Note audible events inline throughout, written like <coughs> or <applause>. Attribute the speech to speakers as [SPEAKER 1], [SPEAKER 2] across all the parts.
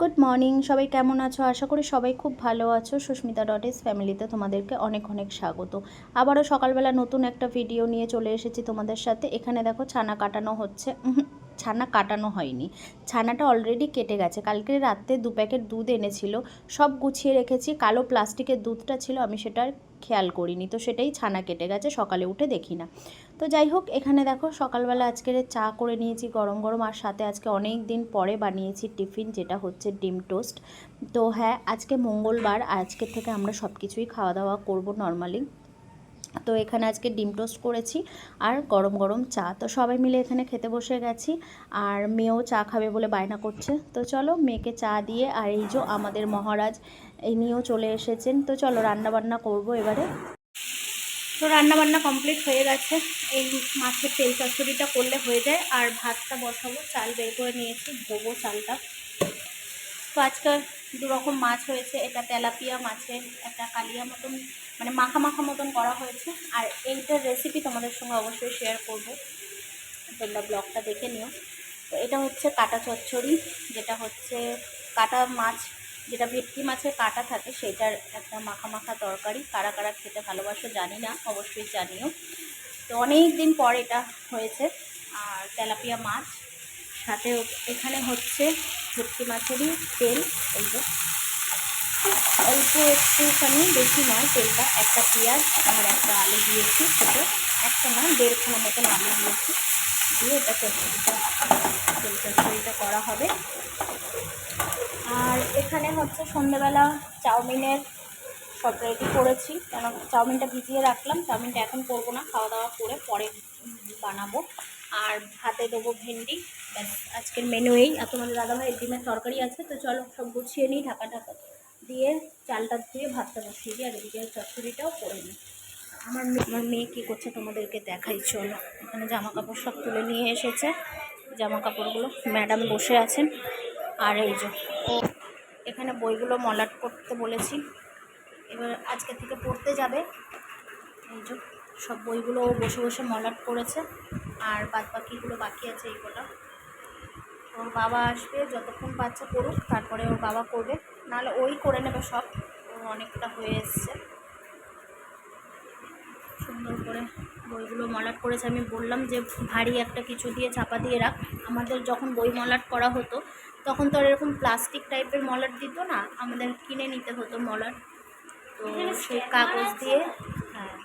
[SPEAKER 1] Good morning সবাই কেমন আছো? আশা করি সবাই খুব ভালো আছো। সুস্মিতা ডট ইস ফ্যামিলিতে তোমাদেরকে অনেক অনেক স্বাগত। আবারও সকালবেলা নতুন একটা ভিডিও নিয়ে চলে এসেছি তোমাদের সাথে। এখানে দেখো ছানা কাটানো হচ্ছে। ছানা কাটানো হয়নি। ছানাটা অলরেডি কেটে গেছে। কালকে রাত্রে দু প্যাকেট দুধ এনেছিল। সব গুছিয়ে রেখেছি। কালো প্লাস্টিকের দুধটা ছিল। আমি সেটা আর খেয়াল করিনি। তো সেটাই ছানা কেটে গেছে, সকালে উঠে দেখি না। তো যাই হোক, এখানে দেখো সকালবেলা আজকের চা করে নিয়েছি গরম গরম, আর সাথে আজকে অনেক দিন পরে বানিয়েছি টিফিন, যেটা হচ্ছে ডিম টোস্ট। তো হ্যাঁ আজকে মঙ্গলবার আজকে থেকে আমরা সব কিছুই খাওয়া দাওয়া করব নর্মালি। তো এখানে আজকে ডিম টোস্ট করেছি, আর গরম গরম চা। তো সবাই মিলে এখানে খেতে বসে গেছি, আর মেয়েও চা খাবে বলে বায়না করছে। তো চলো মেয়েকে চা দিয়ে, আর এই যে আমাদের মহারাজ এই নিয়েও চলে এসেছেন। তো চলো রান্না বান্না করব এবারে। তো রান্না বান্না কমপ্লিট হয়ে গেছে। এই মাছের তেল চচ্চড়িটা করলে হয়ে যায়। আর ভাতটা বসাবো, চাল বের করে নিয়েছি, ধোবো চালটা। তো আজকাল দু রকম মাছ হয়েছে। এটা তেলাপিয়া মাছের একটা কালিয়া মতন মানে মাখা মাখা মতন করা হয়েছে। আর এইটার রেসিপি তোমাদের সঙ্গে অবশ্যই শেয়ার করব। তোমরা ব্লগটা দেখে নিও। তো এটা হচ্ছে কাটা চচ্চড়ি, যেটা হচ্ছে কাটা মাছ যেটা ভেটকি মাছের কাটা থাকে সেটার একটা মাখা মাখা তরকারি। কারা কারা খেতে ভালোবাসো জানি না, অবশ্যই জানিও। তো অনেক দিন পর এটা হয়েছে, আর তেলাপিয়া মাছ। সাথে এখানে হচ্ছে ভেটকি মাছেরই তেল, এই যে। অল্প একটুখানি বেশি নয়, তেলটা একটা পেঁয়াজ আর একটা আলু দিয়েছি ছোটো একটা না, দেড়খানা মতন আলু দিয়েছি। দিয়ে এটা চচ্চড়িটা তেল চচ্চড়িটা করা হবে। আর এখানে হচ্ছে সন্ধেবেলা চাউমিনের সব রেডি করেছি। কেন চাউমিনটা ভিজিয়ে রাখলাম, চাউমিনটা এখন করব না খাওয়া দাওয়া করে পরে বানাবো। আর ভাতে দেবো ভেন্ডি। আজকের মেনু এই। আর তোমাদের দাদাভাইয়ের ডিমের তরকারি আছে, তো চলো সব গুছিয়ে নিই ঢাকা ঢাকা দিয়ে চালটা ধুয়ে ভাতটা বসিয়ে দিই, আর এদিকে চচ্চড়িটাও করে নিই। আমার আমার মেয়ে কী করছে তোমাদেরকে দেখাই, চলো। এখানে জামা কাপড় সব তুলে নিয়ে এসেছে। জামা কাপড়গুলো ম্যাডাম বসে আছেন। আর এই যে, এখানে বইগুলো মলাট করতে বলেছি। এবার আজকে থেকে পড়তে যাবে। এই যে, সব বইগুলো বসে বসে মলাট করেছে। আর বাদ বাকিগুলো বাকি আছে এইগুলো। ওর বাবা আসবে, যতক্ষণ বাচ্চা করুক তারপরে ওর বাবা করবে। নাহলে ওই করে নেবে সব। অনেকটা হয়ে এসছে সুন্দর করে বইগুলো মলাট করেছে। আমি বললাম যে ভারী একটা কিছু দিয়ে চাপা দিয়ে রাখ। আমাদের যখন বই মলাট করা হতো তখন তো আর এরকম প্লাস্টিক টাইপের মলাট দিত না। আমাদের কিনে নিতে হতো মলাট। তো সেই কাগজ দিয়ে হ্যাঁ।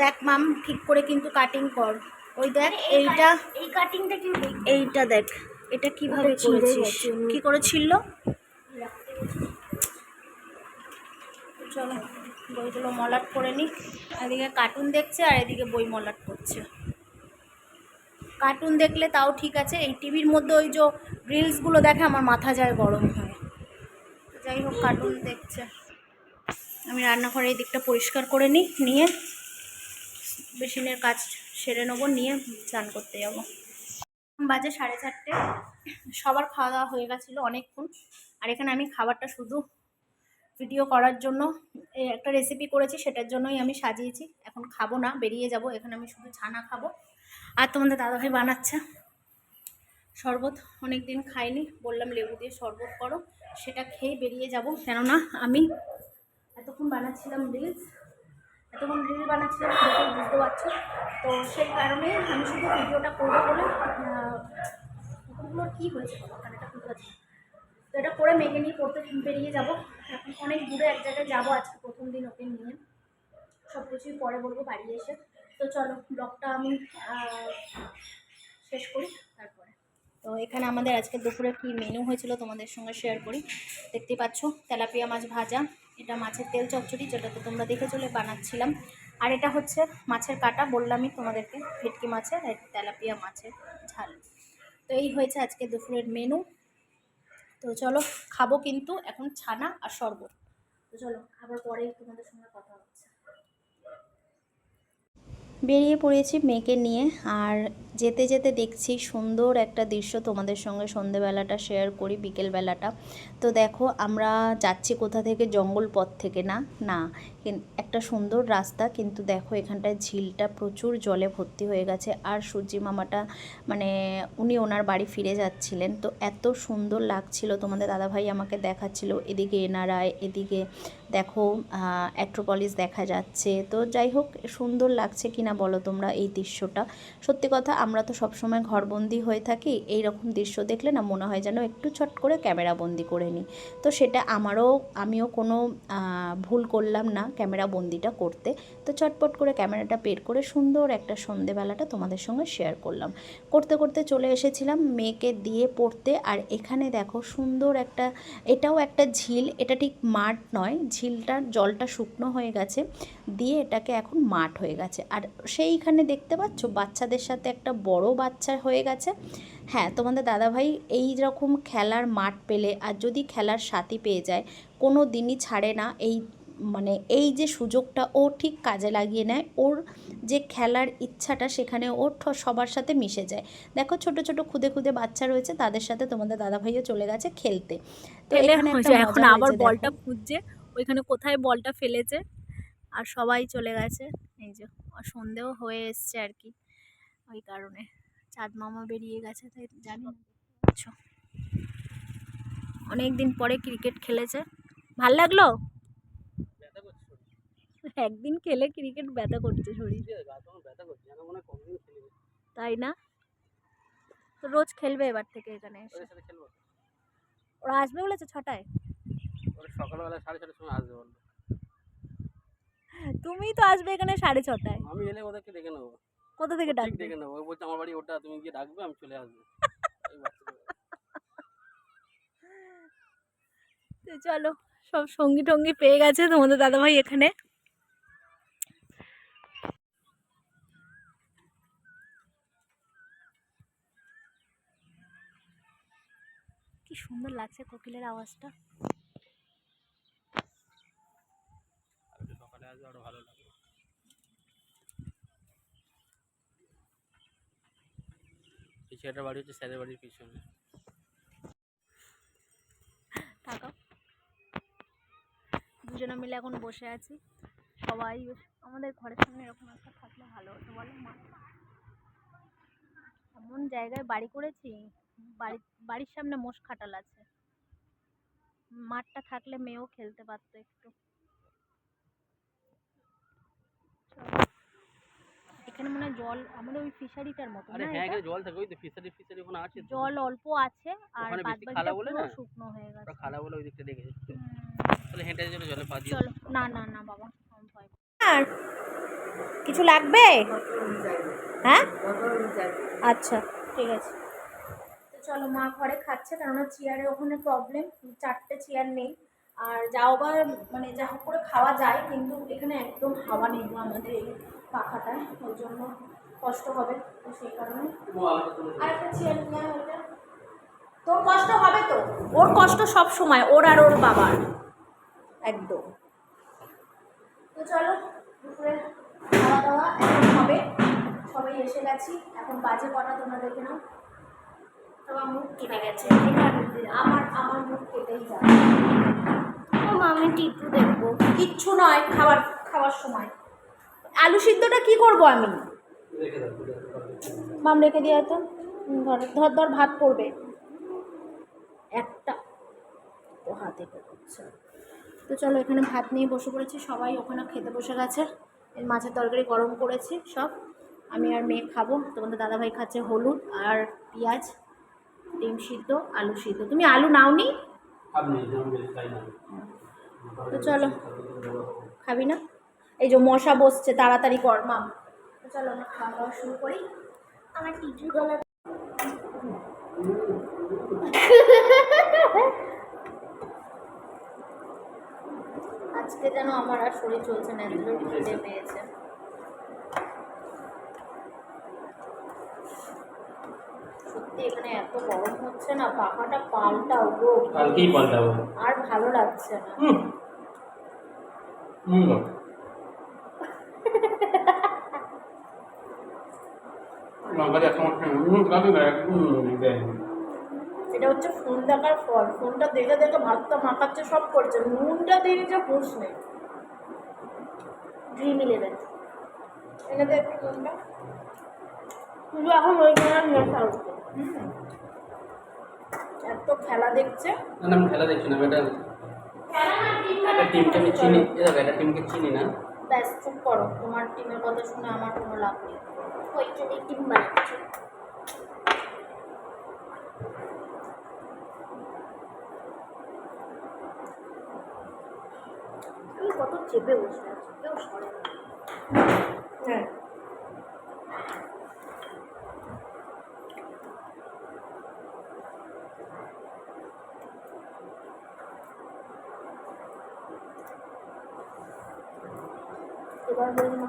[SPEAKER 1] দেখ মাম ঠিক করে কিন্তু কাটিং কর। ওই দেখ এইটা
[SPEAKER 2] এই কাটিংটা কি
[SPEAKER 1] এইটা দেখ এটা কীভাবে করেছিস? কি করে ছিল চলো। বইগুলো মলাট করে নিই এদিকে কার্টুন দেখছে আর এদিকে বই মলাট করছে। কার্টুন দেখলে তাও ঠিক আছে, এই টিভির মধ্যে ওই যে রিলসগুলো দেখে আমার মাথা যায় গরম হয়। যাই হোক কার্টুন দেখছে। আমি রান্নাঘরে এই দিকটা পরিষ্কার করে নিই, নিয়ে বেসিনের কাজ সেরে নেব, নিয়ে স্নান করতে যাব। বাজে সাড়ে চারটে, সবার খাওয়া দাওয়া হয়ে গেছিল অনেকক্ষণ। আর এখানে আমি খাবারটা শুধু ভিডিও করার জন্য একটা রেসিপি করেছি, সেটার জন্যই আমি সাজিয়েছি। এখন খাব না, বেরিয়ে যাব, এখানে আমি শুধু ছানা খাব। আর তোমাদের দাদাভাই বানাচ্ছে। শরবত অনেক দিন খাইনি, বললাম লেবু দিয়ে শরবত করো, সেটা খেয়ে বেরিয়ে যাব। কেননা আমি এতক্ষণ বানাচ্ছিলাম রিলস এতক্ষণ রিল বানাচ্ছিলাম দেখে বুঝতে পারছ? তো সেই কারণে আমি শুধু ভিডিওটা করব বলে কুকুরগুলোর কী হয়েছে? কানেটা খুলতে। তো এটা করে মেঘে নিয়ে পড়তে বেরিয়ে যাব। এখন অনেক দূরে এক জায়গায় যাব আজকে প্রথম দিন ওকে নিয়ে। সব কিছুই পরে বলব বাড়ি এসে। তো চলো, ব্লগটা আমি শেষ করি তারপরে। তো এখানে আমাদের আজকে দুপুরে কি মেনু হয়েছিল তোমাদের সঙ্গে শেয়ার করি। দেখতে পাচ্ছ, তেলাপিয়া মাছ ভাজা, এটা মাছের তেল চচ্চড়ি যেটা তো তোমরা দেখে চলে বানাচ্ছিলাম। আর এটা হচ্ছে মাছের কাটা, বললামই তোমাদেরকে, ভেটকি মাছের আর তেলাপিয়া মাছের ঝাল। তো এই হয়েছে আজকে দুপুরের মেনু তো চলো খাব কিন্তু এখন ছানা আর শরবত। তো চলো খাবার পরেই তোমাদের সঙ্গে কথা হচ্ছে। বেরিয়ে পড়েছি মেয়েকে নিয়ে আর যেতে যেতে দেখছি সুন্দর একটা দৃশ্য তোমাদের সঙ্গে সন্ধেবেলাটা শেয়ার করি, বিকেলবেলাটা। তো দেখো, আমরা যাচ্ছি কোথা থেকে? জঙ্গল পথ থেকে, না? না। একটা সুন্দর রাস্তা, কিন্তু দেখো এখানটায় ঝিলটা প্রচুর জলে ভর্তি হয়ে গেছে। আর সূর্যি মামাটা মানে উনি ওনার বাড়ি ফিরে যাচ্ছিলেন। তো এত সুন্দর লাগছিল, তোমাদের দাদাভাই আমাকে দেখাচ্ছিল। এদিকে এনারায় এদিকে দেখো অ্যাট্রোপলিস দেখা যাচ্ছে। তো যাই হোক, সুন্দর লাগছে কিনা বলো তোমরা এই দৃশ্যটা। সত্যি কথা আমরা তো সবসময় ঘরবন্দি হয়ে থাকি এই রকম দৃশ্য দেখলে না মনে হয় যেন একটু ছট করে ক্যামেরা বন্দি করে নিই। তো সেটা আমারও, আমিও কোনো ভুল করলাম না ক্যামেরা বন্দিটা করতে। তো চটপট করে ক্যামেরাটা বের করে সুন্দর একটা সন্ধেবেলাটা তোমাদের সঙ্গে শেয়ার করলাম। করতে করতে চলে এসেছিলাম মেয়েকে দিয়ে পড়তে আর এখানে দেখো সুন্দর একটা, এটাও একটা ঝিল, এটা ঠিক মাঠ নয় ঝিলটার জলটা শুকনো হয়ে গেছে, দিয়ে এটাকে এখন মাঠ হয়ে গেছে। আর সেইখানে দেখতে পাচ্ছ বাচ্চাদের সাথে একটা বড় বাচ্চা হয়ে গেছে। হ্যাঁ তোমাদের দাদাভাই এই রকম খেলার মাঠ পেলে আর যদি খেলার সাথী পেয়ে যায়, কোনো দিনই ছাড়ে না এই মানে এই যে সুযোগটা ও ঠিক কাজে লাগিয়ে নেয় ওর যে খেলার ইচ্ছাটা সেখানে ও সবার সাথে মিশে যায়। দেখো ছোট ছোট খুদে খুদে বাচ্চা রয়েছে তাদের সাথে তোমাদের দাদাভাইও চলে গেছে খেলতে। তো এখানে
[SPEAKER 2] এখন আবার বলটা খুঁজছে ওইখানে কোথায় বলটা ফেলেছে আর সবাই চলে গেছে। এই যে সন্ধেও হয়ে এসছে আর কি ওই কারণে। চাঁদ মামা বেরিয়ে গেছে তাই জানি। দেখতে অনেক দিন পরে ক্রিকেট খেলেছে। ভালো লাগল? একদিন খেলে ক্রিকেট ব্যথা করছে শরীর। তাই না? তো রোজ খেলবে এবার থেকে এখানে এসে। ওরা আসবে বলেছে ছটায়?
[SPEAKER 3] সকালবেলা সাড়ে ছটার সময় আসবে বলল।
[SPEAKER 2] তুমি তো আসবে এখানে সাড়ে ছটায়।
[SPEAKER 3] আমি এলে ওদেরকে ডেকে নেব।
[SPEAKER 2] কোথা থেকে
[SPEAKER 3] ডেকে নেব। ও বলছে আমার বাড়ি ওটা তুমি গিয়ে ডাকবে আমি চলে আসব।
[SPEAKER 2] তো চলো সব সঙ্গী টঙ্গী পেয়ে গেছে তোমাদের দাদাভাই এখানে। সুন্দর লাগছে কোকিলের আওয়াজটা।
[SPEAKER 3] আর সকালে আসবে আরও ভালো লাগবে এই বাড়ি হচ্ছে স্যারের বাড়ির পিছনে।
[SPEAKER 2] থাকো। দুজনে মিলে এখন বসে আছি। সবাই আমাদের ঘরের সামনে এরকম একটা থাকলে ভালো হতো বলো মা। এমন জায়গায় বাড়ি করেছি বাড়ি বাড়ির সামনে মোষ খাটাল আছে। মাঠটা থাকলে মেয়েও খেলতে পারতো একটু। এখানে মনে হয় জল আমাদের ওই ফিশারিটার মতো
[SPEAKER 3] আরে
[SPEAKER 2] না
[SPEAKER 3] হ্যাঁ? এখানে জল থাকে ওই তো ফিসারি ফিসারি ওখানে আছে
[SPEAKER 2] জল অল্প আছে আর পুরো
[SPEAKER 3] না?
[SPEAKER 2] শুকনো হয়ে গেছে।
[SPEAKER 3] খালা বলে ওই দিকটা। তাহলে হেঁটে চলে জলে পা দিয়ে
[SPEAKER 2] চলো না না না বাবা আর কিছু লাগবে? হ্যাঁ? আচ্ছা ঠিক আছে। চলো মা ঘরে খাচ্ছে, কেননা চেয়ারে ওখানে প্রবলেম চারটে চেয়ার নেই। আর যাও বা মানে যা হোক করে খাওয়া যায়, কিন্তু এখানে একদম হাওয়া নেই আমাদের এই পাখাটায়, ওই জন্য কষ্ট হবে তো সেই কারণে। আর একটা চেয়ার নিয়ে। তোর কষ্ট হবে তো? ওর কষ্ট সব সময়, ওর আর ওর বাবার। একদম। তো চলো, দুপুরে খাওয়া দাওয়া হবে। সবাই এসে গেছি, এখন বাজে কটা তোমরা দেখে নাও। তোমার মুখ কেটে গেছে। আমার আমার মুখ কেটেই যাবে। আমি টিপু দেখব। কিচ্ছু নয়, খাবার, খাওয়ার সময়। আলু সিদ্ধটা কি করব আমি। মাম রেখে দিয়ে তো। ধর ধর ধর, ভাত পড়বে একটা। ও হাতে করছে তো চলো, এখানে ভাত নিয়ে বসে পড়েছি। সবাই ওখানে খেতে বসে গেছে। এই মাছের তরকারি গরম করেছি সব। আমি আর মেয়ে খাব। তোমাদের দাদাভাই খাচ্ছে হলুদ আর পেঁয়াজ। ডিম সিদ্ধ আলু সিদ্ধ। তুমি আলু
[SPEAKER 3] খাই না।
[SPEAKER 2] তো চলো খাবি না? এই যে মশা বসছে তাড়াতাড়ি কর মা। তো চলো আমরা খাওয়া দাওয়া শুরু করি। আমার টিচুর গলা আজকে যেন আমার আর শরীর চলছে না এগুলো খিদে পেয়েছে। সত্যি এখানে এত গরম হচ্ছে না পাখাটা পাল্টাও গো।
[SPEAKER 3] কালকেই পাল্টাবো।
[SPEAKER 2] আর ভালো লাগছে না।
[SPEAKER 3] হুম।
[SPEAKER 2] এটা হচ্ছে ফোন দেখার ফল। ফোনটা দেখে দেখে ভাতটা মাখাচ্ছে সব করছে। নুনটা দিয়ে যে হুঁশ নেই। ড্রিম ইলেভেন এনে একটু নুনটা। শুধু এখন ওই নেশা উঠছে হুম। এত খেলা দেখছে?
[SPEAKER 3] না না, আমি খেলা দেখছি না এটা একটা টিমকে আমি চিনি। এ দেখো একটা টিমকে চিনি না।
[SPEAKER 2] ব্যাস চুপ করো। তোমার টিমের কথা শুনে আমার কোনো লাভ নেই। ওই জন্য টিম বানাচ্ছে। কত চেপে বসে আছি? কেউ সরে হ্যাঁ এবার বলি মা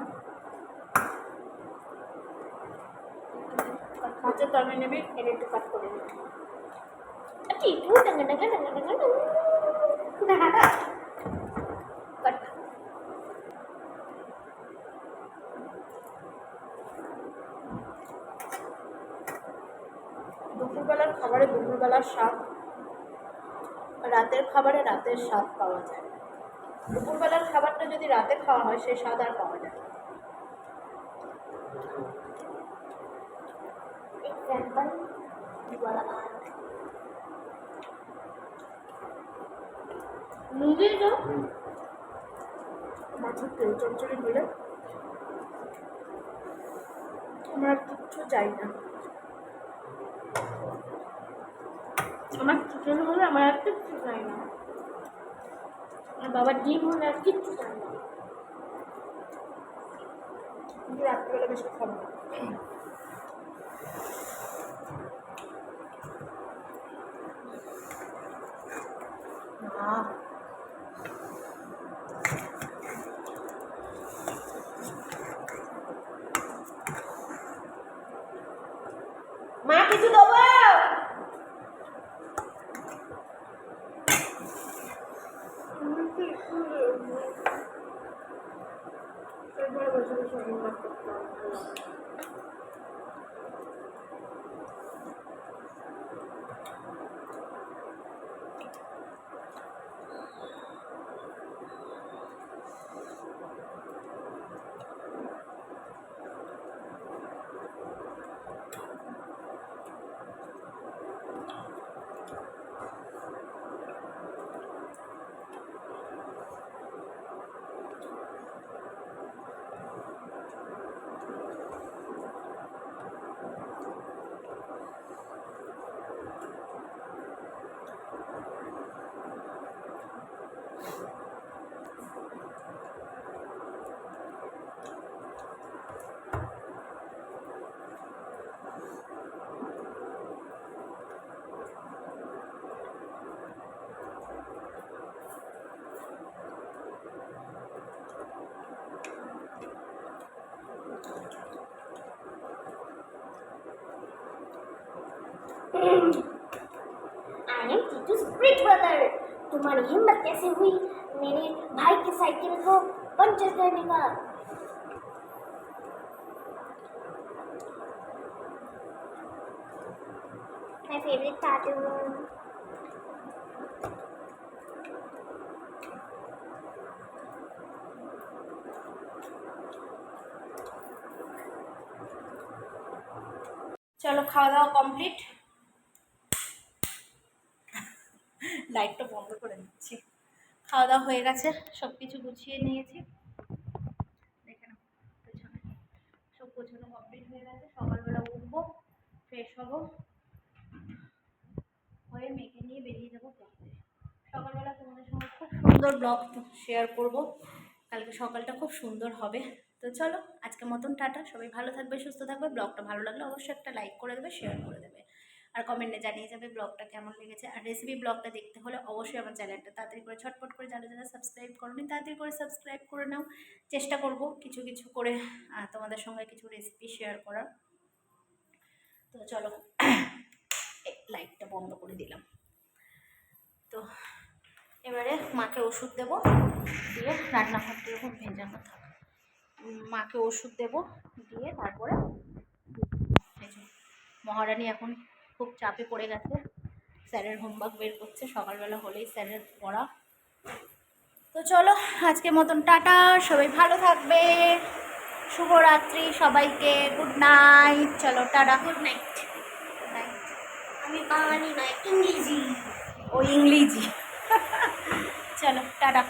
[SPEAKER 2] মাছের তরকারি নেবি এনে একটু কাট করে নিবি আচ্ছা একটু ডাঙ্গা ডাঙ্গা ডাঙ্গা ডাঙ্গা ডাঙ্গা কাট দুপুরবেলার খাবারে দুপুরবেলার স্বাদ রাতের খাবারে রাতের স্বাদ পাওয়া যায়। দুপুরবেলার খাবারটা যদি রাতে খাওয়া হয় সেই স্বাদ আর পাওয়া যায় example মাছের তেল চচ্চড়ি দিলে আমার কিচ্ছু চাই না। আমার চিকেন হলে আমার আর কিচ্ছু চাই না। আর বাবার ডিম হলে আর কিচ্ছু চাই না। রাত্রিবেলা বেশি খাব না।
[SPEAKER 4] I am Titu's great brother तुम्हारी हिम्मत कैसे हुई मेरे भाई की साइकिल को पंचर करने का My favorite cartoon.
[SPEAKER 2] চলো খাওয়া দাওয়া কমপ্লিট লাইটটা বন্ধ করে দিচ্ছি। খাওয়া দাওয়া হয়ে গেছে সব কিছু গুছিয়ে নিয়েছি। দেখে নাও সব গোছানো কমপ্লিট হয়ে গেছে। সকালবেলা উঠবো ফ্রেশ হব, হয়ে মেয়েকে নিয়ে বেরিয়ে যাব পড়তে সকালবেলা তোমাদের সঙ্গে খুব সুন্দর ব্লগ শেয়ার করব। কালকে সকালটা খুব সুন্দর হবে। তো চলো, আজকের মতন টাটা। সবাই ভালো থাকবে, সুস্থ থাকবে। ব্লগটা ভালো লাগলে অবশ্যই একটা লাইক করে দেবে শেয়ার করে দেবে। আর কমেন্টে জানিয়ে যাবে ব্লগটা কেমন লেগেছে। আর রেসিপি ব্লগটা দেখতে হলে অবশ্যই আমার চ্যানেলটা তাড়াতাড়ি করে ছটপট করে যারা যারা সাবস্ক্রাইব করোনি তাড়াতাড়ি করে সাবস্ক্রাইব করে নাও। চেষ্টা করব কিছু কিছু করে তোমাদের সঙ্গে কিছু রেসিপি শেয়ার করার। তো চলো <coughs> লাইটটা বন্ধ করে দিলাম। তো এবারে মাকে ওষুধ দেব, দিয়ে রান্নাঘরটা এরকম ভেজানো থাক মাকে ওষুধ দেব, দিয়ে তারপরে মহারানী এখন খুব চাপে পড়ে গেছে। স্যারের হোমওয়ার্ক বের করছে, সকালবেলা হলেই স্যারের পড়া। তো চলো আজকে মতন টাটা, সবাই ভালো থাকবে। শুভরাত্রি সবাইকে গুড নাইট চলো, টাটা গুড নাইট নাইট
[SPEAKER 4] আমি বাঙালি নয়, ইংরেজি।
[SPEAKER 2] ও ইংরেজি। <laughs> চলো, টাটা।